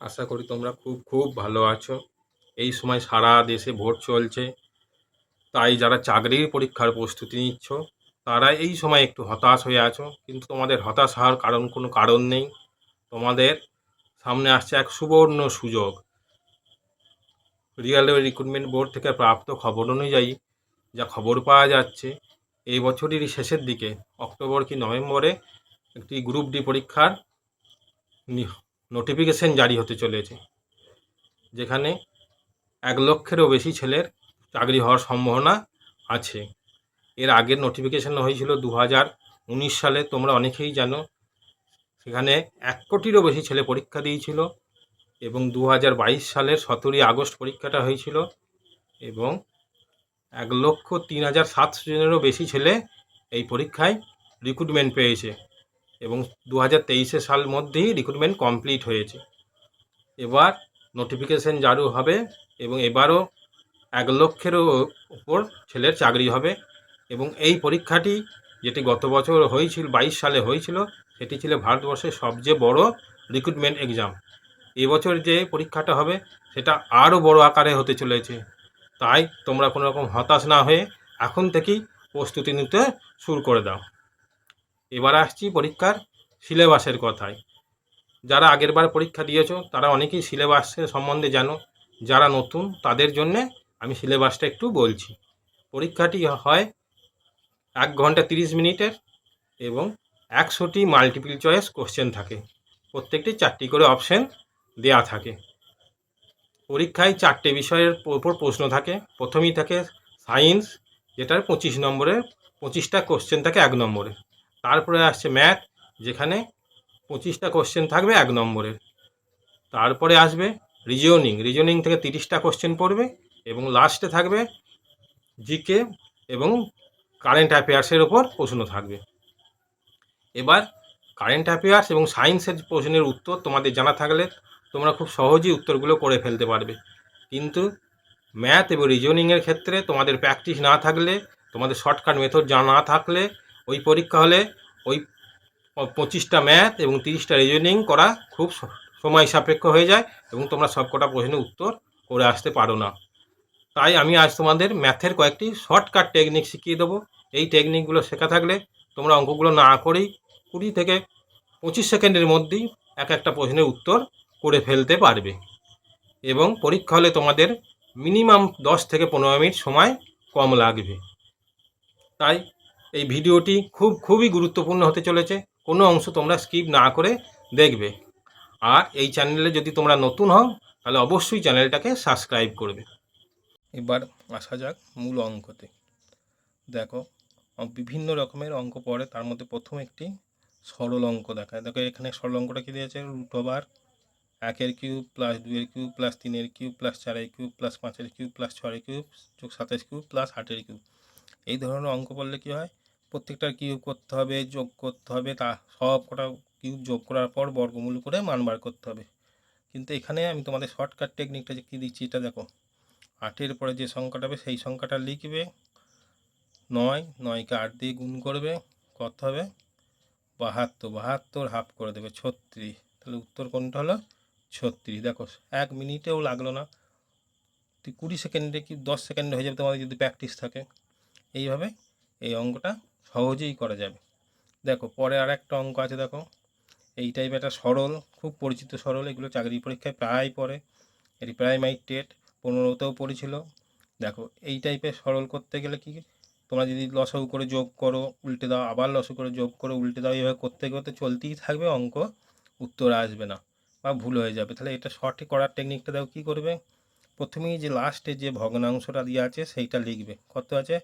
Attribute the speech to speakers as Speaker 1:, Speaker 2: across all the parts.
Speaker 1: আশা করি তোমরা খুব খুব ভালো আছো। এই সময় সারা দেশে ভোট চলছে। তাই যারা চাকরির পরীক্ষার প্রস্তুতি নিচ্ছ, তারা এই সময় একটু হতাশ হয়ে আছো। কিন্তু তোমাদের হতাশ হওয়ার কারণ, কোনো কারণ নেই। তোমাদের সামনে আসছে এক সুবর্ণ সুযোগ। রিয়েল রিক্রুটমেন্ট বোর্ড থেকে প্রাপ্ত খবর অনুযায়ী যা খবর পাওয়া যাচ্ছে, এই বছরেরই শেষের দিকে, অক্টোবর কি নভেম্বরে একটি গ্রুপ ডি পরীক্ষার নোটিফিকেশন জারি হতে চলেছে, যেখানে এক লক্ষেরও বেশি ছেলের চাকরি হওয়ার সম্ভাবনা আছে। এর আগের নোটিফিকেশন হয়েছিল দু হাজার উনিশ সালে, তোমরা অনেকেই জানো। সেখানে এক কোটিরও বেশি ছেলে পরীক্ষা দিয়েছিল এবং দু হাজার বাইশ সালের সতেরোই আগস্ট পরীক্ষাটা হয়েছিল এবং এক লক্ষ তিন হাজার সাতশো জনেরও বেশি ছেলে এই পরীক্ষায় রিক্রুটমেন্ট পেয়েছে। এবং দু হাজার তেইশে সাল মধ্যেই রিক্রুটমেন্ট কমপ্লিট হয়েছে। এবার নোটিফিকেশন জারি হবে এবং এবারও এক লক্ষেরও উপর ছেলের চাকরি হবে এবং এই পরীক্ষাটি যেটি গত বছর হয়েছিল, বাইশ সালে হয়েছিল, সেটি ছিল ভারতবর্ষের সবচেয়ে বড় রিক্রুটমেন্ট এক্সাম এবছর যে পরীক্ষাটা হবে, সেটা আরও বড় আকারে হতে চলেছে। তাই তোমরা কোনো রকম হতাশ না হয়ে এখন থেকেই প্রস্তুতি নিতে শুরু করে দাও। এবার আসছি পরীক্ষার সিলেবাসের কথায়। যারা আগেরবার পরীক্ষা দিয়েছ, তারা অনেকেই সিলেবাসের সম্বন্ধে জানো। যারা নতুন, তাদের জন্যে আমি সিলেবাসটা একটু বলছি। পরীক্ষাটি হয় এক ঘণ্টা তিরিশ মিনিটের এবং একশোটি মাল্টিপল চয়েস কোশ্চেন থাকে। প্রত্যেকটি চারটি করে অপশন দেয়া থাকে। পরীক্ষায় চারটে বিষয়ের ওপর প্রশ্ন থাকে। প্রথমেই থাকে সায়েন্স যেটার পঁচিশ নম্বরের পঁচিশটা কোশ্চেন থাকে এক নম্বরে। তারপরে আসছে ম্যাথ যেখানে পঁচিশটা কোশ্চেন থাকবে এক নম্বরের। তারপরে আসবে রিজনিং রিজনিং থেকে তিরিশটা কোশ্চেন পড়বে এবং লাস্টে থাকবে জিকে এবং কারেন্ট অ্যাফেয়ার্সের ওপর প্রশ্ন থাকবে। এবার কারেন্ট অ্যাফেয়ার্স এবং সায়েন্সের প্রশ্নের উত্তর তোমাদের জানা থাকলে তোমরা খুব সহজেই উত্তরগুলো করে ফেলতে পারবে। কিন্তু ম্যাথ এবং রিজনিংয়ের ক্ষেত্রে তোমাদের প্র্যাকটিস না থাকলে, তোমাদের শর্টকাট মেথড জানা না থাকলে ওই পরীক্ষা হলে ওই পঁচিশটা ম্যাথ এবং তিরিশটা রিজনিং করা খুব সময় সাপেক্ষ হয়ে যায় এবং তোমরা সবকটা প্রশ্নের উত্তর করে আসতে পারো না। তাই আমি আজ তোমাদের ম্যাথের কয়েকটি শর্টকাট টেকনিক শিখিয়ে দেবো। এই টেকনিকগুলো শেখা থাকলে তোমরা অঙ্কগুলো না করেই কুড়ি থেকে পঁচিশ সেকেন্ডের মধ্যেই এক একটা প্রশ্নের উত্তর করে ফেলতে পারবে। এবং পরীক্ষা হলে তোমাদের মিনিমাম দশ থেকে পনেরো মিনিট সময় কম লাগবে। তাই এই ভিডিওটি খুব, খুবই গুরুত্বপূর্ণ হতে চলেছে। কোনো অংশ তোমরা স্কিপ না করে দেখবে। আর এই চ্যানেলে যদি তোমরা নতুন হও, তাহলে অবশ্যই চ্যানেলটাকে সাবস্ক্রাইব করবে। এবার আসা যাক মূল অঙ্কতে। দেখো বিভিন্ন রকমের অঙ্ক পড়ে, তার মধ্যে প্রথম একটি সরল অঙ্ক দেখায়। দেখো, এখানে সরল অঙ্কটা কী দিয়েছে? রুট ওভার একের কিউব প্লাস দুইয়ের কিউব প্লাস তিনের কিউব প্লাস চারের কিউব প্লাস পাঁচের কিউব প্লাস ছয়ের কিউব যোগ সাতাশ কিউব প্লাস আটের কিউব। এই ধরনের অঙ্ক পড়লে কী হয়? প্রত্যেকটার কিউব করতে হবে, যোগ করতে হবে, তা সব কটা কিউব যোগ করার পর বর্গমূল করে মান বার করতে হবে। কিন্তু এখানে আমি তোমাদের শর্টকাট টেকনিকটা যে কী দিচ্ছি এটা দেখো। আটের পরে যে সংখ্যাটা হবে সেই সংখ্যাটা লিখবে। নয়, নয়কে আট দিয়ে গুণ করবে কত হবে। বাহাত্তর বাহাত্তর হাফ করে দেবে, ছত্রিশ। তাহলে উত্তর কোনটা হলো? ছত্রিশ। দেখো, এক মিনিটেও লাগল না। কুড়ি সেকেন্ডে কি দশ সেকেন্ডে হয়ে যাবে তোমাদের যদি প্র্যাকটিস থাকে। এইভাবে এই অঙ্কটা সহজেই করা যাবে। দেখো, পরে আর একটা অঙ্ক আছে, দেখো। এই টাইপের একটা সরল, খুব পরিচিত সরল, এগুলো চাকরি পরীক্ষায় প্রায় পড়ে। এটি প্রাইমারি টেট পনেরোতেও পড়েছিল। দেখো, এই টাইপের সরল করতে গেলে কি, তোমরা যদি লসাগু করে যোগ করো, উল্টে দাও, আবার লসাগু করে যোগ করো, উল্টে দাও, এইভাবে করতে করতে চলতেই থাকবে, অঙ্ক উত্তর আসবে না বা ভুল হয়ে যাবে। তাহলে এটা সঠিক করার টেকনিকটা দেখো কী করবে? প্রথমেই যে লাস্টে যে ভগ্নাংশটা দিয়ে আছে, সেইটা লিখবে। কত আছে?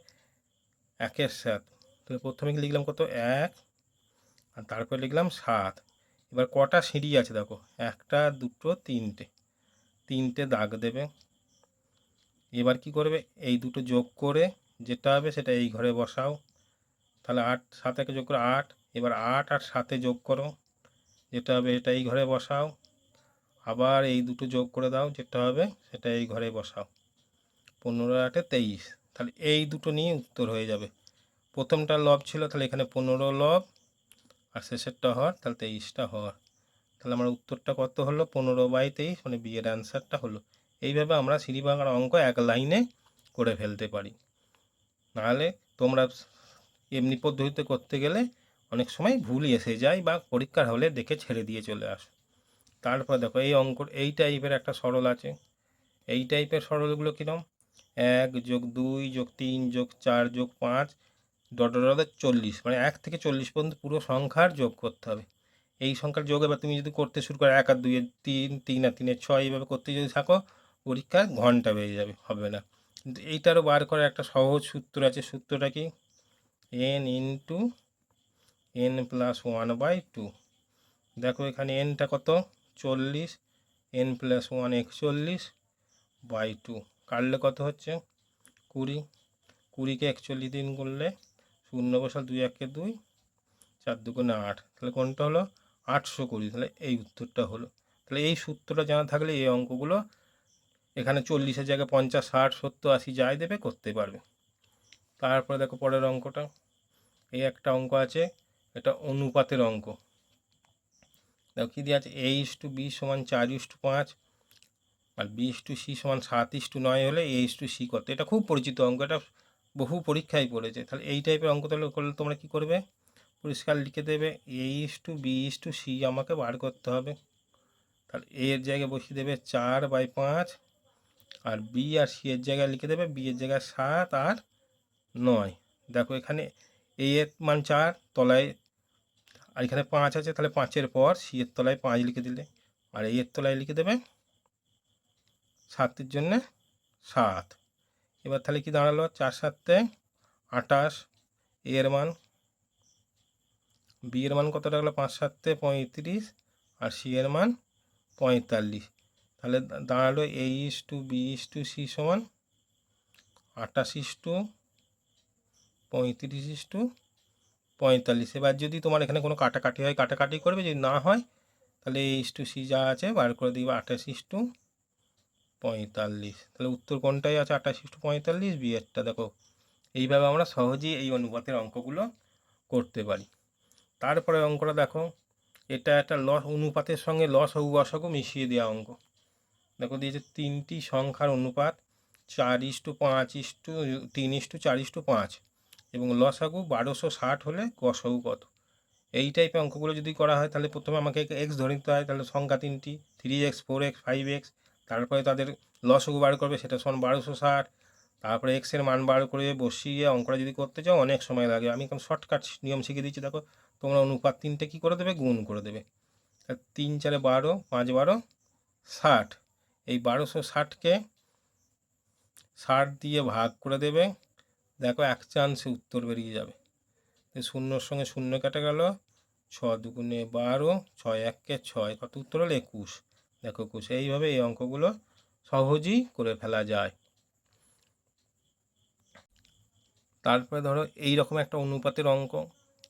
Speaker 1: একের সাত তাহলে প্রথমে লিখলাম কত? এক। আর তারপরে লিখলাম সাত। এবার কটা সিঁড়ি আছে দেখো? একটা, দুটো, তিনটে। তিনটে দাগ দেবে। এবার কি করবে? এই দুটো যোগ করে যেটা হবে সেটা এই ঘরে বসাও। তাহলে আট সাতাকে যোগ করে আট। এবার আট আর সাতে যোগ করো। যেটা হবে এটা এই ঘরে বসাও। আবার এই দুটো যোগ করে দাও। যেটা হবে সেটা এই ঘরে বসাও। পনেরো আটে তেইশ। তাহলে এই দুটো নিয়ে উত্তর হয়ে যাবে। প্রথমটা লব ছিল, তাহলে এখানে পনেরো লব আর শেষেরটা হর তাহলে তেইশটা হর তাহলে আমার উত্তরটা কত হলো? পনেরো বাই তেইশ মানে বিয়ের অ্যান্সারটা হলো। এইভাবে আমরা সিঁড়ি ভাঙার অঙ্ক এক লাইনে করে ফেলতে পারি। নাহলে তোমরা এমনি পদ্ধতিতে করতে গেলে অনেক সময় ভুল এসে যায় বা পরীক্ষার হলে দেখে ছেড়ে দিয়ে চলে আসো। তারপর দেখো, এই অঙ্ক, এই টাইপের একটা সরল আছে। এই টাইপের সরলগুলো কীরকম এক যোগ দুই যোগ তিন যোগ চার যোগ পাঁচ ডট ডট চল্লিশ মানে এক থেকে চল্লিশ পর্যন্ত পুরো সংখ্যার যোগ করতে হবে। এই সংখ্যার যোগ এবার তুমি যদি করতে শুরু করো, এক আর দুইয়ের তিন তিন আর তিনের ছয়, এইভাবে করতে যদি থাকো, পরীক্ষার ঘণ্টা বেড়ে যাবে, হবে না। কিন্তু এইটারও বার করার একটা সহজ সূত্র আছে, সূত্রটা কি? N into N plus one by two দেখো এখানে এনটা কত? চল্লিশ এন প্লাস ওয়ান একচল্লিশ বাই টু কাটলে কত হচ্ছে? কুড়ি। কুড়িকে একচল্লিশ দিন করলে শূন্য বসাল দুই একে দুই, চার দুগুণে আট। তাহলে কোনটা হলো? আটশো কুড়ি। তাহলে এই উত্তরটা হলো। তাহলে এই সূত্রটা জানা থাকলে এই অঙ্কগুলো এখানে চল্লিশের জায়গায় পঞ্চাশ, ষাট, সত্তর, আশি যাই দেবে করতে পারবে। তারপরে দেখো পরের অঙ্কটা। এই একটা অঙ্ক আছে, এটা অনুপাতের অঙ্ক। দেখো কী দিয়ে আছে? এ টু বি সমান চার ইস টু পাঁচ, আর বি টু সি সমান সাত ইস টু নয় হলে এ ইস টু সি কত? এটা খুব পরিচিত অঙ্ক। এটা বহু পরীক্ষায় পড়েছে তাহলে এই টাইপের অঙ্ক তাহলে করলে তোমরা কী করবে? পরিষ্কার লিখে দেবে A is to B is to C আমাকে বার করতে হবে। তাহলে এ এর জায়গায় বসিয়ে দেবে চার বাই পাঁচ, আর বি আর সি এর জায়গায় লিখে দেবে বি এর জায়গায় সাত আর নয়। দেখো এখানে এ এর মান চার, তলায় আর এখানে পাঁচ আছে, তাহলে পাঁচের পর সি এর তলায় পাঁচ লিখে দিলে। আর এই এর তলায় লিখে দেবে সাতের জন্যে সাত। এবার তাহলে কি দাঁড়াল? চার সাতে আটাশ এ এর মান। বি এর মান কত রাখল? পাঁচ সাতে পঁয়ত্রিশ আর সি এর মান পঁয়তাল্লিশ। তাহলে দাঁড়াল A is to, B is to, C সমান আটাশ ইস টু, পঁয়ত্রিশ ইস টু, পঁয়তাল্লিশ। এবার যদি তোমার এখানে কোনো কাটাকাটি হয়, কাটাকাটি করবে, যদি না হয়, তাহলে ইস টু সি যা আছে বার করে দিবে, আঠাশ ইস টু। পঁয়তাল্লিশ। তাহলে উত্তর কোনটাই আছে? আঠাশ ইস টু পঁয়তাল্লিশ, বিয়েরটা দেখো। এইভাবে আমরা সহজেই এই অনুপাতের অঙ্কগুলো করতে পারি। তারপরে অঙ্কটা দেখো। এটা একটা লস, অনুপাতের সঙ্গে লস ও গসাগু মিশিয়ে দেওয়া অঙ্ক। দেখো দিয়েছে তিনটি সংখ্যার অনুপাত, চার ইস্টু পাঁচ ইস্টু, তিন ইস্টু চার ইস্টু পাঁচ। এবং লসাগু বারোশো ষাট হলে গসাগু কত? এই টাইপের অঙ্কগুলো যদি করা হয়, তাহলে প্রথমে আমাকে এক্স ধরে নিতে হয়, তাহলে সংখ্যা তিনটি three X four X five X তারপরে তাদের লসগু বার করবে, সেটা সমান বারোশো ষাট। তারপরে এক্সের মান বার করে বসিয়ে অঙ্কটা যদি করতে চাও, অনেক সময় লাগে। আমি এখন শর্টকাট নিয়ম শিখে দিচ্ছি। দেখো, তোমরা অনুপাত তিনটে কী করে দেবে? গুণ করে দেবে। তিন চারে বারো, পাঁচ বারো, ষাট। এই বারোশো ষাটকে ষাট দিয়ে ভাগ করে দেবে। দেখো, এক চান্সে উত্তর বেরিয়ে যাবে। শূন্যর সঙ্গে শূন্য কেটে গেল। ছ দুগুণে বারো, ছয় এককে ছয়। কত উত্তর হলো একুশ। দেখো একুশ এইভাবে এই অঙ্কগুলো সহজেই করে ফেলা যায়। তারপরে ধরো এই রকম একটা অনুপাতের অঙ্ক।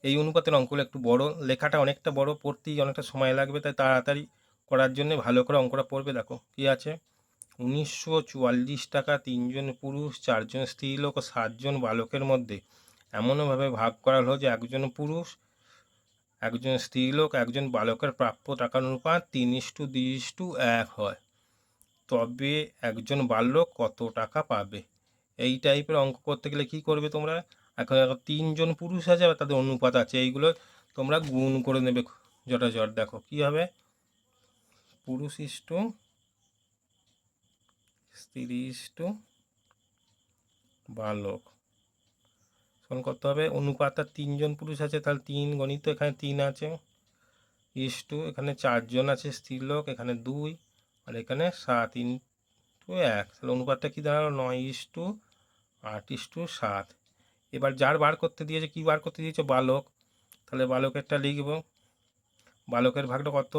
Speaker 1: এই অনুপাতের অঙ্কগুলো একটু বড়, লেখাটা অনেকটা বড়, পড়তেই অনেকটা সময় লাগবে, তাই তাড়াতাড়ি করার জন্য ভালো করে অঙ্কটা পড়বে। দেখো কী আছে? উনিশশো চুয়াল্লিশ টাকা তিনজন পুরুষ, চারজন স্ত্রীলোক ও সাতজন বালকের মধ্যে। এমনভাবে ভাগ করা হলো যে একজন পুরুষ একজন স্ত্রীলোক, একজন বালকের প্রাপ্য টাকার অনুপাত তিন ইস্টু দুই ইস্টু এক হয়। তবে একজন বালক কত টাকা পাবে? এই টাইপের অঙ্ক করতে গেলে কি করবে তোমরা? এখন তিনজন পুরুষ আছে আবার তাদের অনুপাত আছে। এইগুলো তোমরা গুণ করে নেবে জটাজট দেখো, কী হবে? পুরুষ ইস্টু স্ত্রী ইস্টু বালক। তখন করতে হবে। অনুপাতটা তিনজন পুরুষ আছে, তাহলে তিন গণিত এখানে তিন আছে। ইস টু এখানে চারজন আছে স্ত্রীলোক এখানে দুই, আর এখানে সাত ইন টু এক। তাহলে অনুপাতটা কী দাঁড়াল? নয় ইস টু আট ইস টু সাত। এবার যার বার করতে দিয়েছে, কী বার করতে দিয়েছে? বালক। তাহলে বালকেরটা লিখব। বালকের ভাগটা কত?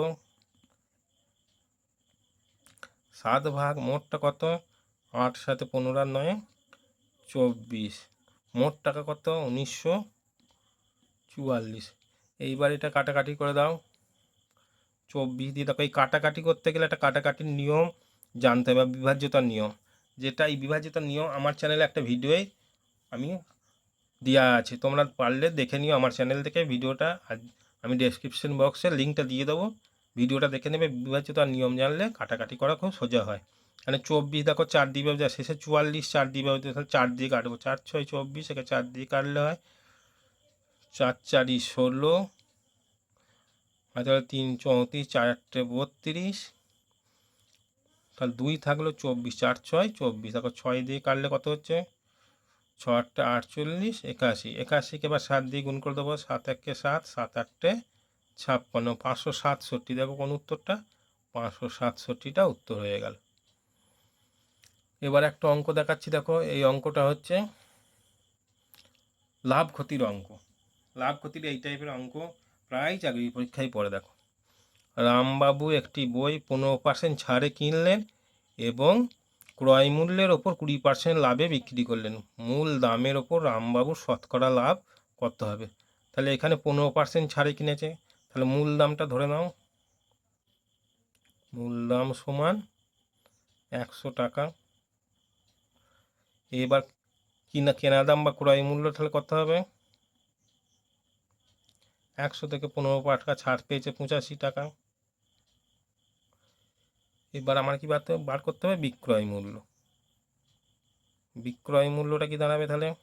Speaker 1: সাত ভাগ মোটটা কত? আট সাথে পনেরো আর নয়, চব্বিশ। মোট টাকা কত? উনিশশো চুয়াল্লিশ। এইবার এটা কাটাকাটি করে দাও। চব্বিশ দিয়ে দেখো, এই কাটাকাটি করতে গেলে একটা কাটাকাটির নিয়ম জানতে হবে বিভাজ্যতার নিয়ম। যেটা এই বিভাজ্যতার নিয়ম আমার চ্যানেলে একটা ভিডিওয় আমি দেওয়া আছে। তোমরা পারলে দেখে নিও আমার চ্যানেল থেকে ভিডিওটা। আমি ডেসক্রিপশন বক্সে লিঙ্কটা দিয়ে দেবো। ভিডিওটা দেখে নেবে বিভাজ্য তার নিয়ম জানলে কাটাকাটি করা খুব সোজা হয়। এখানে চব্বিশ দেখো চার দিয়ে যা শেষে চুয়াল্লিশ, চার দিয়ে ব্যবহার তাহলে চার দিয়ে কাটবো। চার, ছয়, চব্বিশ, একে চার দিয়ে কাটলে হয় চার চারই ষোলো, আর তাহলে তিন, চৌত্রিশ, চার আটটে বত্রিশ। তাহলে দুই থাকল চব্বিশ, চার, ছয়, চব্বিশ। দেখো ছয় দিয়ে কাটলে কত হচ্ছে? ছ আটটা আটচল্লিশ, একাশি। একাশিকে এবার সাত দিয়ে গুণ করে দেবো, সাত একে সাত সাত আটটে ছাপ্পান্ন, পাঁচশো সাতষট্টি। দেখো কোন উত্তরটা? পাঁচশো সাতষট্টিটা উত্তর হয়ে গেল। এবার একটা অঙ্ক দেখাচ্ছি, দেখো। এই অঙ্কটা হচ্ছে লাভ ক্ষতির অঙ্ক। লাভ ক্ষতির এই টাইপের অঙ্ক প্রায় চাকরি পরীক্ষায় পড়ে, দেখো। রামবাবু একটি বই পনেরো পার্সেন্ট ছাড়ে কিনলেন এবং ক্রয় মূল্যের ওপর কুড়ি পার্সেন্ট লাভে বিক্রি করলেন। মূল দামের ওপর রামবাবুর শতকরা লাভ করতে হবে। তাহলে এখানে পনেরো পার্সেন্ট ছাড়ে কিনেছে। তাহলে মূল দামটা ধরে নাও। মূল দাম সমান একশো টাকা। এবার কিনা কেনা দাম বা ক্রয় মূল্য তাহলে কত হবে? একশো থেকে পনেরো টাকা ছাড় পেয়েছে পঁচাশি টাকা। এবার আমার কি বাড়তে বার করতে হবে? বিক্রয় মূল্য। বিক্রয় মূল্যটা কি দাঁড়াবে তাহলে?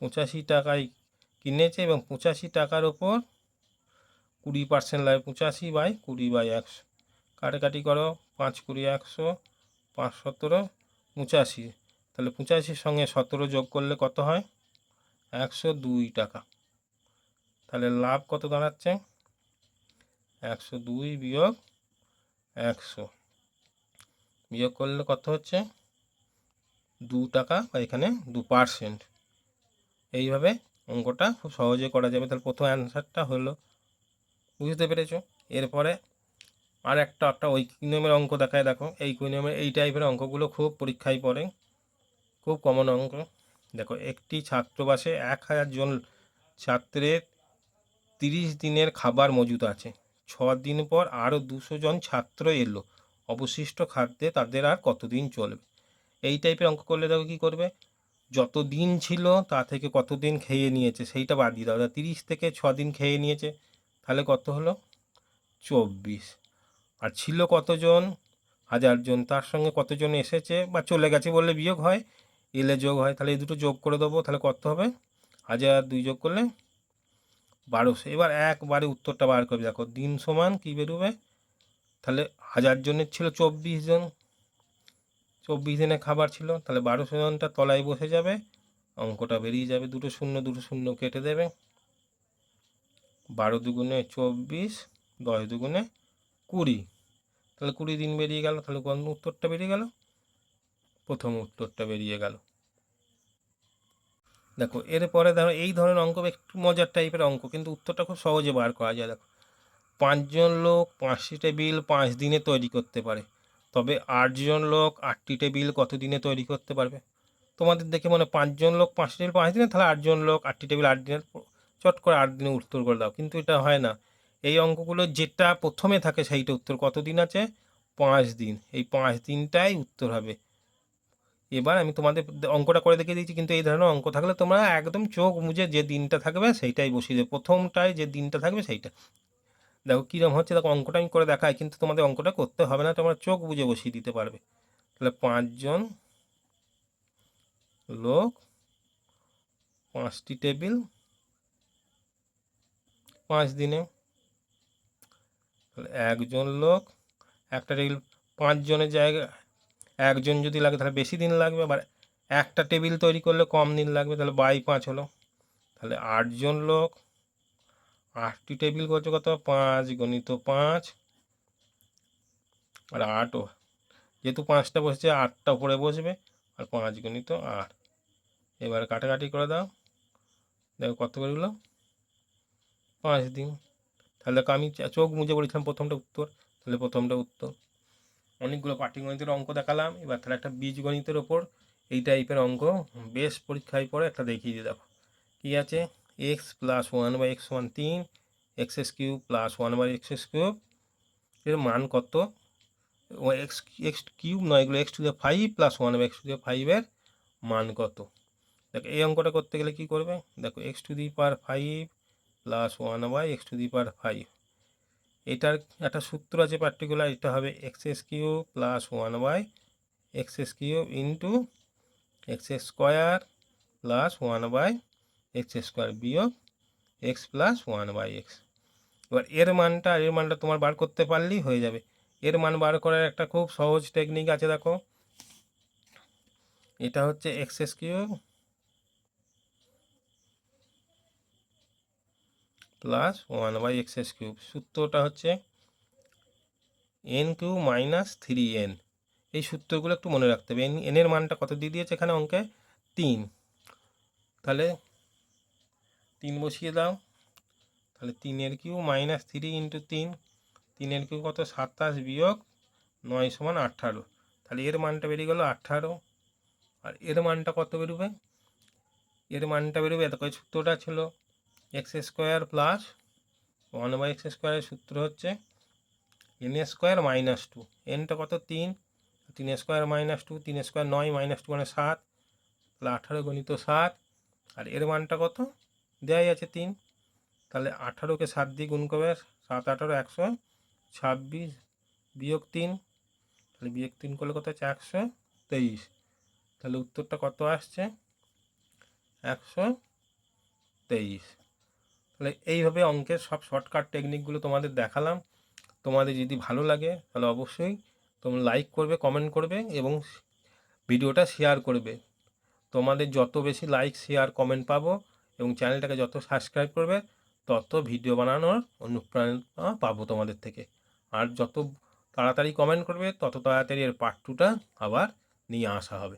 Speaker 1: পঁচাশি টাকায় কিনেছে এবং পঁচাশি টাকার ওপর কুড়ি পার্সেন্ট লাগে, পঁচাশি বাই কুড়ি বাই একশো। কাটাকাটি করো, পাঁচ কুড়ি একশো, পাঁচ সতেরো, পঁচাশি। তাহলে পঁচাশির সঙ্গে সতেরো যোগ করলে কত হয়? একশো দুই টাকা। তাহলে লাভ কত দাঁড়াচ্ছে? একশো দুই বিয়োগ একশো। বিয়োগ করলে কত হচ্ছে? দু টাকা, বা এখানে দু পার্সেন্ট। এইভাবে অঙ্কটা খুব সহজে করা যাবে। তাহলে প্রথম অ্যান্সারটা হলো, বুঝতে পেরেছ? এরপরে আর একটা একটা ঐকিনিয়মের অঙ্ক দেখায়। দেখো, এই নিয়মের এই টাইপের অঙ্কগুলো খুব পরীক্ষায় পড়ে। খুব কমন অঙ্ক। দেখো, একটি ছাত্রবাসে এক হাজার জন ছাত্রের তিরিশ দিনের খাবার মজুদ আছে। ছ দিন পর আরও দুশো জন ছাত্র এলো। অবশিষ্ট খাদ্যে তাদের আর কতদিন চলবে? এই টাইপের অঙ্ক করলে দেখো কী করবে? যত দিন ছিল তা থেকে কতদিন খেয়ে নিয়েছে, সেইটা বাদ দিয়ে দাও। তিরিশ থেকে ছ দিন খেয়ে নিয়েছে, তাহলে কত হলো? চব্বিশ। আর ছিল কতজন? হাজারজন তার সঙ্গে কতজন এসেছে বা চলে গেছে বললে বিয়োগ হয়? এলে যোগ হয়, তাহলে এই দুটো যোগ করে দেবো, তাহলে কত হবে? হাজার দুই যোগ করলে বারোশো। এবার একবারে উত্তরটা বার করবে। দেখো দিন সমান কী বেরোবে? তাহলে হাজার জনের ছিল চব্বিশ জন। চব্বিশ দিনে খাবার ছিল, তাহলে বারোশো জনটা তলায় বসে যাবে, অঙ্কটা বেরিয়ে যাবে। দুটো শূন্য দুটো শূন্য কেটে দেবে। বারো দুগুণে চব্বিশ, দশ দুগুণে কুড়ি। তাহলে কুড়ি দিন বেরিয়ে গেল, তাহলে কোন উত্তরটা বেরিয়ে গেল? প্রথম উত্তরটা বেরিয়ে গেল। দেখো, এরপরে ধরো এই ধরনের অঙ্ক একটু মজার টাইপের অঙ্ক, কিন্তু উত্তরটা খুব সহজে বার করা যায়। দেখো, পাঁচজন লোক পাঁচটি টেবিল পাঁচ দিনে তৈরি করতে পারে। তবে আটজন লোক আটটি টেবিল কত দিনে তৈরি করতে পারবে? তোমাদের দেখে মনে পাঁচজন লোক পাঁচটি টেবিল পাঁচ দিনে, তাহলে আটজন লোক আটটি টেবিল আট দিনের চট করে আট দিনে উত্তর করে দাও। কিন্তু এটা হয় না। এই অঙ্কগুলো যেটা প্রথমে থাকে সেইটা উত্তর কত দিন আছে? পাঁচ দিন। এই পাঁচ দিনটাই উত্তর হবে। এবার আমি তোমাদের অঙ্কটা করে দেখিয়ে দিয়েছি, কিন্তু এই ধরনের অঙ্ক থাকলে তোমরা একদম চোখ মুজে যে দিনটা থাকবে সেইটাই বসিয়ে দেবে। প্রথমটায় যে দিনটা থাকবে সেইটা। দেখো কীরকম হচ্ছে, দেখো অঙ্কটা আমি করে দেখাই, কিন্তু তোমাদের অঙ্কটা করতে হবে না, তোমরা চোখ বুঝে বসিয়ে দিতে পারবে। তাহলে পাঁচজন লোক, পাঁচটি টেবিল, পাঁচ দিনে। তাহলে একজন লোক, একটা টেবিল, পাঁচজনের জায়গায় একজন যদি লাগে তাহলে বেশি দিন লাগবে, আবার একটা টেবিল তৈরি করলে কম দিন লাগবে, তাহলে বাই পাঁচ হলো। তাহলে আটজন লোক, আটটি টেবিল করছে কত? পাঁচ গণিত পাঁচ। আর আটও, যেহেতু পাঁচটা বসেছে, আটটা উপরে বসবে, আর পাঁচ গণিত আট। এবার কাটাকাটি করে দাও। দেখো কত করে পাঁচ দিন। তাহলে আমি চোখ মুজে বলেছিলাম প্রথমটা উত্তর, তাহলে প্রথমটা উত্তর। অনেকগুলো পাটিগণিতের অঙ্ক দেখালাম। এবার তাহলে একটা বীজগণিতের ওপর এই টাইপের অঙ্ক বেশ পরীক্ষায় পরে একটা দেখিয়ে দিয়ে দেখো। কী আছে? X plus one by X one তিন X S cube plus one by X S cube এর মান কত? ও এক্স এক্স কিউব নয়, এগুলো X to the five plus one by X to the ফাইভের মান কত? দেখো, এই অঙ্কটা করতে গেলে কী করবে? দেখো X to the per five plus one by X to the per five এটার একটা সূত্র আছে পার্টিকুলার এটা হবে X S cube plus one by X S cube into X S square plus one by X square বিয়োগ X plus one by X এবার এর মানটা এর মানটা তোমার বার করতে পারলেই হয়ে যাবে। এর মান বার করার একটা খুব সহজ টেকনিক আছে, দেখো। এটা হচ্ছে X S cube plus one by X cube. সূত্রটা হচ্ছে N cube minus three N. এই সূত্রগুলো একটু মনে রাখতে হবে। এন এনের মানটা কত দিয়ে দিয়েছে এখানে অঙ্কে? তিন। তাহলে তিন বসিয়ে দাও। তাহলে তিনের কিউ মাইনাস থ্রি ইন্টু তিন। তিনের কিউ কত? সাতাশ বিয়োগ নয় সমান আঠারো। তাহলে এর মানটা বেরিয়ে গেলো আঠারো। আর এর মানটা কত বেরোবে? এর মানটা বেরোবে, এত সূত্রটা ছিল। X square plus one by x স্কোয়ারের সূত্র হচ্ছে এন স্কোয়ার মাইনাস টু এনটা কত? তিন। তিন স্কোয়ার মাইনাস টু তিন স্কোয়ার নয় মাইনাস টু মানে সাত। তাহলে আঠারো গণিত সাত। আর এর মানটা কত? দেওয়াই আছে তিন। তাহলে আঠারোকে সাত দিয়ে গুণ করবে সাত আঠারো একশো ছাব্বিশ বিয়োগ তিন। তাহলে বিয়োগ তিন করলে কত হচ্ছে? একশো তেইশ। তাহলে উত্তরটা কত আসছে? একশো তেইশ। তাহলে এইভাবে অঙ্কের সব শর্টকাট টেকনিকগুলো তোমাদের দেখালাম। তোমাদের যদি ভালো লাগে, তাহলে অবশ্যই তোমরা লাইক করবে কমেন্ট করবে এবং ভিডিওটা শেয়ার করবে। তোমাদের যত বেশি লাইক শেয়ার কমেন্ট পাবো এবং চ্যানেলটাকে যত সাবস্ক্রাইব করবে, তত ভিডিও বানানোর অনুপ্রেরণা পাবো তোমাদের থেকে। আর যত তাড়াতাড়ি কমেন্ট করবে, তত তাড়াতাড়ি এর পার্ট টুটা আবার নিয়ে আসা হবে।